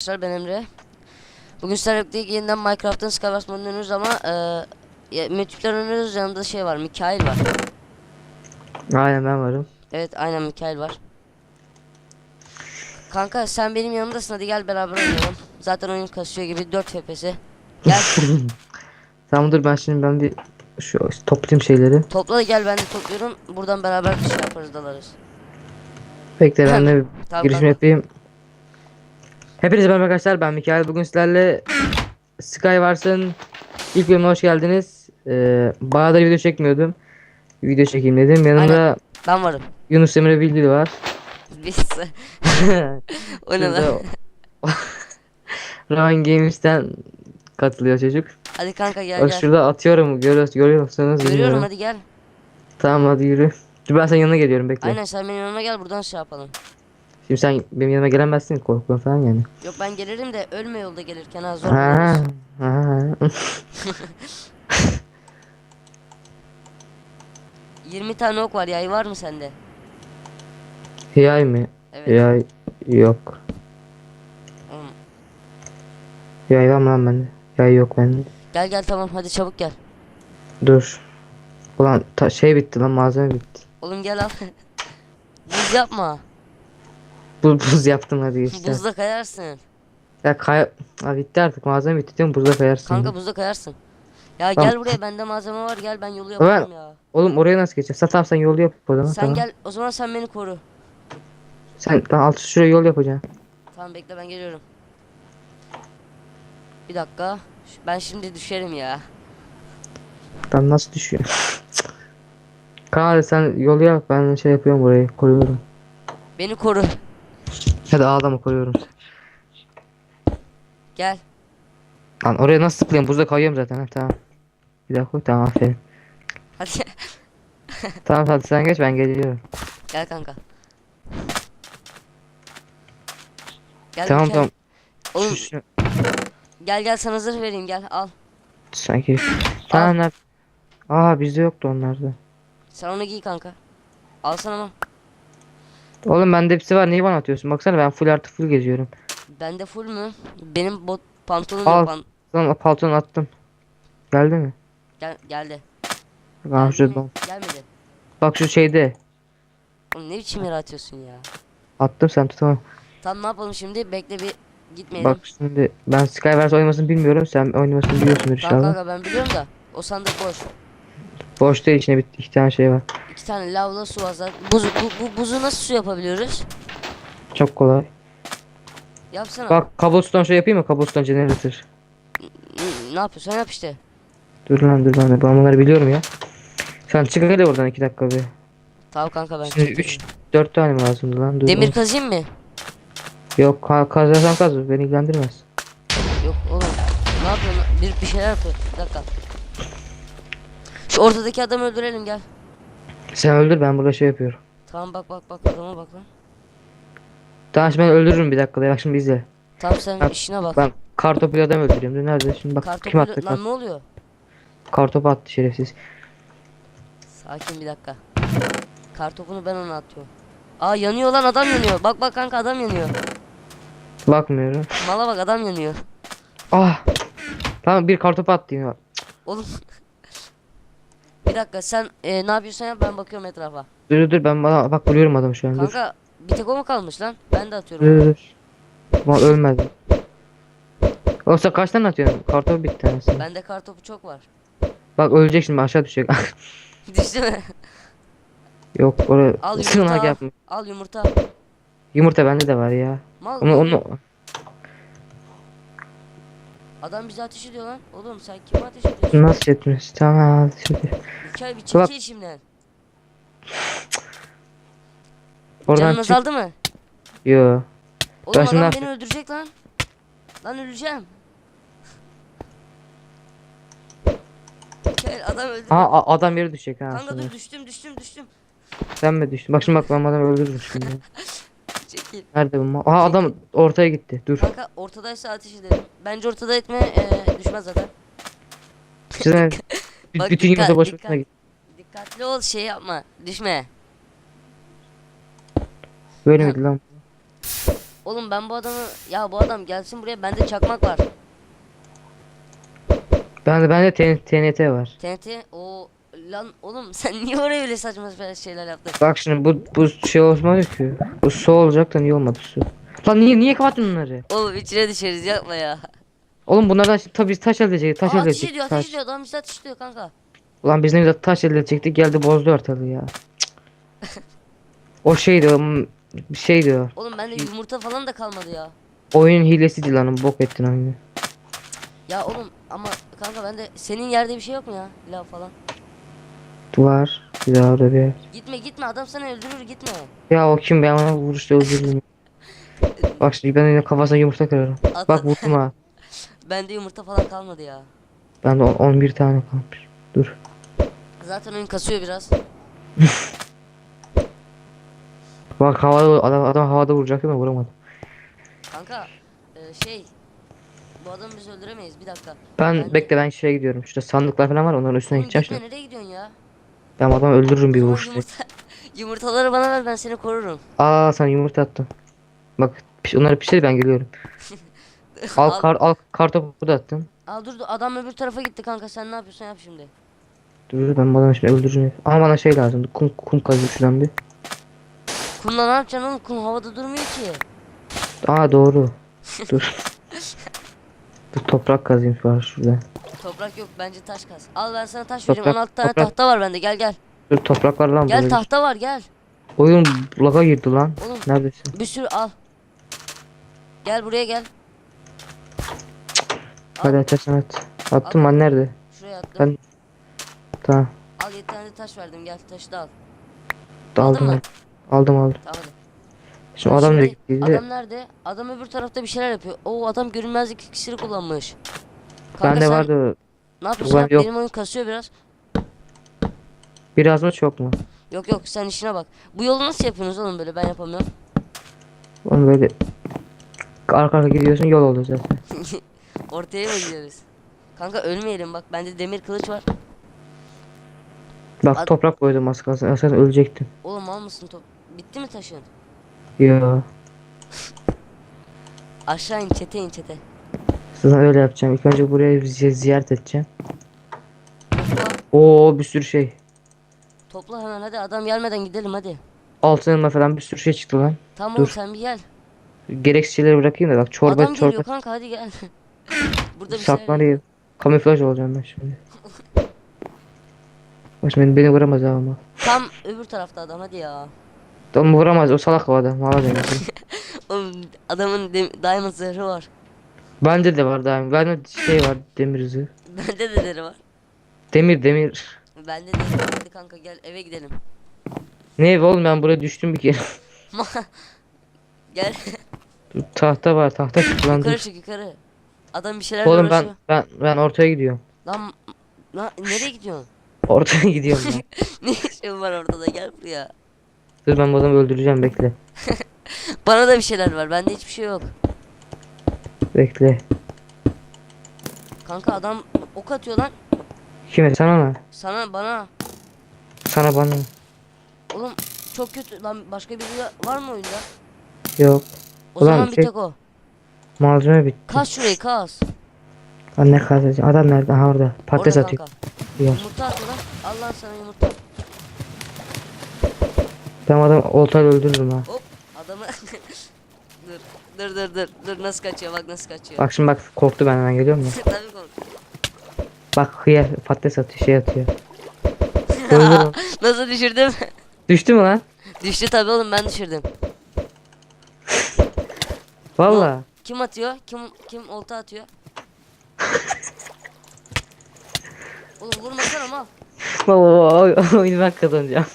Arkadaşlar ben Emre. Bugün sizlerle birlikte yeniden Minecraft'ın Skywars modunu oynuyoruz ama e, multiplayer oynuyoruz yanımda şey var Mikail var. Aynen ben varım. Evet aynen Mikail var. Kanka sen benim yanımdasın hadi gel beraber oynayalım. Zaten oyun kasıyor gibi 4 FPS. Gel tamam dur ben şimdi ben bir şu toplayayım şeyleri. topla da gel ben de topluyorum. Buradan beraber bir şey yaparız dalarız. Bekle ben de bir Tamam, girişim kanka. yapayım. Hepinize merhaba arkadaşlar ben Mikael. Bugün sizlerle Skywars'ın ilk bölümüne hoş geldiniz. Ee, bayağıdır video çekmiyordum. Video çekeyim dedim. Yanımda Ben varım. Yunus Emre Bilgili var. Biz o ne lan? Ryan Games'ten katılıyor çocuk. Hadi kanka gel Bak gel. şurada atıyorum. Görüyor, görüyorsunuz. Görüyorum bilmiyorum. hadi gel. Tamam hadi yürü. Dur ben senin yanına geliyorum bekle. Aynen sen benim yanıma gel buradan şey yapalım. Şimdi sen benim yanıma gelemezsin korkuyorum falan yani. Yok ben gelirim de ölme yolda gelirken ha zor Ha, ha. 20 tane ok var yay var mı sende? Yay mı? Evet. Yay yok. Oğlum, Yay var mı lan bende? Yay yok bende. Gel gel tamam hadi çabuk gel. Dur. Ulan ta- şey bitti lan malzeme bitti. Oğlum gel al. Buz yapma. Bu buz yaptım hadi işte. Buzda kayarsın. Ya kay... Ha, bitti artık malzeme bitti diyorum buzda kayarsın. Kanka buzda kayarsın. Ya Tamam. gel buraya bende malzeme var gel ben yolu yapacağım ya. Oğlum oraya nasıl geçeceğiz? Tamam sen yol yap o zaman. Sen tamam. gel o zaman sen beni koru. Sen ben altı şuraya yol yapacaksın. Tamam bekle ben geliyorum. Bir dakika. Ben şimdi düşerim ya. Ben nasıl düşüyorum? Kaan sen yol yap ben şey yapıyorum burayı koruyorum. Beni koru. Hadi ağlama koruyorum. Gel. Lan oraya nasıl zıplayayım? Buzda kayıyorum zaten. Ha, tamam. Bir daha koy. Tamam aferin. Hadi tamam hadi sen geç ben geliyorum. gel kanka. Gel tamam tamam. Oğlum Şu- gel gel sana zırh vereyim gel al. Sanki. Tamam? Aa bizde yoktu onlarda. Sen onu giy kanka. Al sana ama. Oğlum bende hepsi var. Niye bana atıyorsun? Baksana ben full artı full geziyorum. Bende full mü? Benim bot pantolonum Al. pan- Lan paltonu attım. Geldi mi? Gel geldi. Aa Geldi mi? Gelmedi. Bak şu şeyde. Oğlum ne biçim yere atıyorsun ya? Attım sen tutamam. Tamam ne yapalım şimdi? Bekle bir gitmeyelim. Bak şimdi ben Skywars oynamasını bilmiyorum. Sen oynamasını biliyorsundur Tamam inşallah. kanka ben biliyorum da. O sandık boş. Boş değil içine bir iki tane şey var. İki tane lavla su var zaten. Buz, bu, bu, buzu nasıl su yapabiliyoruz? Çok kolay. Yapsana. Bak cobblestone şey yapayım mı? Cobblestone generator. N- ne yapıyorsun? Yap işte. Dur lan dur de ben bunları biliyorum ya. Sen çık hadi oradan iki dakika bir. Tamam kanka ben Şimdi. 3 4 tane mi lazımdı lan? Dur Demir lan. kazayım mı? Yok ka kazarsan kaz beni ilgilendirmez. Yok oğlum. Ne yapıyorsun? Bir, bir şeyler yapıyor. Bir dakika. Şu ortadaki adamı öldürelim gel. Sen öldür ben burada şey yapıyorum. Tamam bak bak bak adama bak lan. Tamam şimdi ben öldürürüm bir dakikada bak şimdi izle. Tamam sen Ben- işine bak. Ben kartopu adam öldürüyorum. Dur nerede şimdi bak kim Kartopu attı? lan ne oluyor? Kartopu attı şerefsiz. Sakin bir dakika. Kartopunu ben ona atıyorum. Aa yanıyor lan adam yanıyor. Bak bak kanka adam yanıyor. Bakmıyorum. Mala bak adam yanıyor. Ah. Tamam bir kartopu attı yine. Oğlum. Bir dakika sen e, ne yapıyorsan yap ben bakıyorum etrafa. Dur dur ben bana bak buluyorum adamı şu an dur. Kanka bir tek o mu kalmış lan? Ben de atıyorum. dur dur. Ama ölmedi. Olsa kaç tane atıyorsun? Kartopu bir tanesi. Bende kartopu çok var. Bak ölecek şimdi aşağı düşecek. Düştü mü? Yok oraya Al sığınak yumurta. Al yumurta. Yumurta bende de var ya. Mal Onu onu Adam bize ateş ediyor lan. Oğlum sen kime ateş ediyorsun? nasıl etmiş? Tamam hadi şimdi. Hikaye bir çekil işimden. Oradan Canın çık. azaldı mı? Yo. Oğlum Ben adam beni öldürecek lan. Lan öleceğim. Hikaye adam öldü. Aa a- adam yere düşecek ha. Kanka dur düştüm düştüm düştüm. Sen mi düştün? Bak şimdi bak ben adamı öldürürüm şimdi. Çekil. Nerede bu? ma- Aa adam ortaya gitti. Dur. Kanka ortadaysa ateş edelim. Bence ortada etme eee, düşmez zaten. Size b- Bak bütün dikkat, yumurta boş dikkat. gitti. Dikkatli ol şey yapma. Düşme. Böyle miydi lan? Oğlum ben bu adamı ya bu adam gelsin buraya bende çakmak var. Ben de bende TN TNT var. TNT o lan oğlum sen niye oraya öyle saçma sapan şeyler yaptın? Bak şimdi bu bu şey olmadı ki. Bu su olacak da niye olmadı su? Lan niye niye kapattın bunları? Oğlum içine düşeriz yapma ya. Oğlum bunlardan şimdi tabii taş elde edecektik. Taş Aa, elde ateş edecektik. ediyor ateş Taş. ediyor adam ateş ediyor kanka. Ulan biz ne güzel taş elde edecektik geldi bozdu ortalığı ya. Cık. o şeydi o m- bir şeydi o. Oğlum bende yumurta falan da kalmadı ya. Oyunun hilesiydi lan bok ettin oyunu. Ya oğlum ama kanka bende senin yerde bir şey yok mu ya? Lav falan. Var. Bir daha orada bir. Gitme gitme adam seni öldürür gitme. Ya o kim ben ona vuruşta öldürdüm. Bak şimdi ben yine kafasına yumurta kırarım. At- Bak vurdum ha. Bende yumurta falan kalmadı ya. Bende on- 11 tane kalmış. Dur. Zaten oyun kasıyor biraz. Bak havada adam, adam havada vuracak ama vuramadım. Kanka e, şey bu adamı biz öldüremeyiz bir dakika. Ben Ben- bekle ben şeye gidiyorum. Şurada sandıklar falan var onların üstüne Oğlum gideceğim gitme nereye gidiyorsun ya? Ben adamı öldürürüm bir vuruşta. yumurta, yumurtaları bana ver ben seni korurum. Aa sen yumurta attın. Bak piş, onları pişir ben geliyorum. al Al. kar al kar topu da attım. Aa dur adam öbür tarafa gitti kanka sen ne yapıyorsun yap şimdi. Dur ben bu adamı şimdi öldüreceğim. Ama bana şey lazım. Kum kum kazıp şuradan bir. Kumla ne yapacaksın oğlum kum havada durmuyor ki. Aa doğru. Dur. Dur toprak kazayım var şurada. Toprak yok bence taş kaz. Al ben sana taş vereceğim Toprak- 16 tane toprak. tahta var bende gel gel. Dur toprak var lan Gel burada. tahta var gel. Oyun laga girdi lan. Oğlum Neredesin? bir sürü al. Gel buraya gel. Hadi açarsan at. Attım lan nerede? Şuraya attım. Ben- Tamam. Al 7 tane taş verdim gel taşı da al. Aldım mı? ben. Aldım aldım. Tamam hadi. Şimdi adam gittiydi? Adam nerede? Adam öbür tarafta bir şeyler yapıyor. Oo adam görünmezlik iksiri kullanmış. Kanka Bende sen vardı. Ne yapıyorsun? Ben Yap, yok. Benim oyun kasıyor biraz. Biraz mı çok mu? Yok yok sen işine bak. Bu yolu nasıl yapıyorsunuz oğlum böyle ben yapamıyorum. Oğlum böyle arka arka gidiyorsun yol oluyor zaten. Ortaya mı gidiyoruz? Kanka ölmeyelim bak bende demir kılıç var. Bak Ad- toprak koydum az kalsın. Sen ölecektin. Oğlum al mısın top? Bitti mi taşın? Ya. Aşağı in çete in çete. Sana öyle yapacağım. İlk önce buraya zi- ziyaret edeceğim. Oo bir sürü şey. topla hemen hadi adam gelmeden gidelim hadi. Altınıma falan bir sürü şey çıktı lan. Tamam Dur. sen bir gel. Gereksiz şeyleri bırakayım da bak çorba adam çorba geliyor kanka hadi gel. Burada bir saklanayım. Kamuflaj olacağım ben şimdi. Şimdi beni, beni vuramaz ha ama. Tam öbür tarafta adam hadi ya. Onu vuramaz o salak o adam. Valla. Oğlum adamın diamond zırhı var. Bende de var daim. Bende şey var demir zırh. Bende de deri var. Demir demir. Bende de deri var. Hadi kanka gel eve gidelim. Ne ev oğlum ben buraya düştüm bir kere. gel Dur, tahta var tahta çıktı lan dur. yukarı çık yukarı. Adam bir şeylerle Oğlum uğraşıyor. ben ben ben ortaya gidiyorum. Lan lan nereye gidiyorsun? Ortaya gidiyorum ben. ne işin var orada da gel buraya. Dur ben bu adamı öldüreceğim bekle. Bana da bir şeyler var. Bende hiçbir şey yok. Bekle. Kanka adam ok atıyor lan. Kime sana mı? Sana bana. Sana bana. Oğlum çok kötü. Lan başka biri var mı oyunda? Yok. O Ulan zaman bir şey- tek o. Malzeme bitti. Kas şurayı kas. Lan ne kazacağım? Adam nerede? Aha orada. Patates Orada atıyor. Ya. Yumurta atıyor lan. Allah sana yumurta. Ben adam oltayla öldürürüm ha. Adamı. Dur. Dur dur dur. Nasıl kaçıyor bak nasıl kaçıyor. Bak şimdi bak korktu benden geliyor mu? Tabii korktum. Bak hıyar patates atıyor şey atıyor. Öldürürüm. Nasıl düşürdüm? Düştü mü lan? Düştü tabii oğlum ben düşürdüm. Valla. Kim atıyor? Kim kim olta atıyor? Oğlum vurmasana mal. Valla oyunu ben kazanacağım.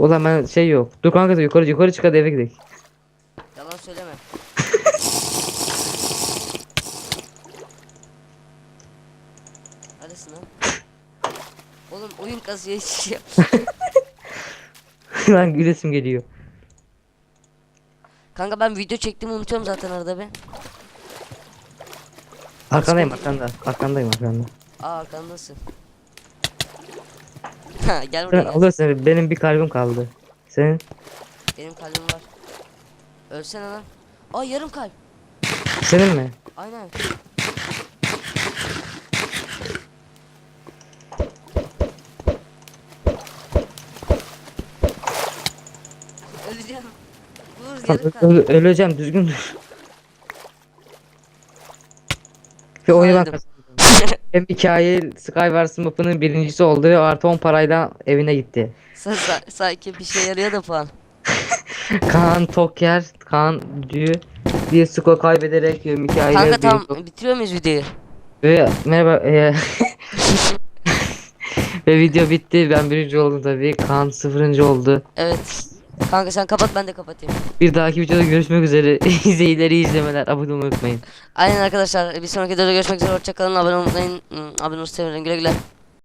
Ulan ben şey yok. Dur kanka yukarı yukarı çık hadi eve gidelim. Yalan söyleme. Neredesin lan? Oğlum oyun şey yok. Lan gülesim geliyor. Kanka ben video çektiğimi unutuyorum zaten arada bir. Arkandayım arkanda. Arkandayım arkanda. Aa arkandasın. Gel Sen buraya. gel. alırsın. Benim bir kalbim kaldı. Senin? Benim kalbim var. Ölsene lan. Aa yarım kalp. Senin mi? Aynen. Öleceğim. Dur Lan yarım kalp. ö- ö- öleceğim düzgün dur. Ve oyunu ben kazandım. Hem Mikail Skywars mapının birincisi oldu ve artı 10 parayla evine gitti. Sa- sa- sanki bir şey yarıyor da puan. Kaan Toker, Kaan Dü bir skor kaybederek Mikail'e Kanka tamam bitiriyor muyuz videoyu? Ve merhaba e, ve video bitti. Ben birinci oldum tabii. Kaan sıfırıncı oldu. Evet. Kanka sen kapat ben de kapatayım. Bir dahaki videoda görüşmek üzere. İzleyicileri izlemeler. Abone olmayı unutmayın. Aynen arkadaşlar bir sonraki videoda görüşmek üzere hoşçakalın abone olmayı unutmayın. Abone olmayı sevinirim güle güle.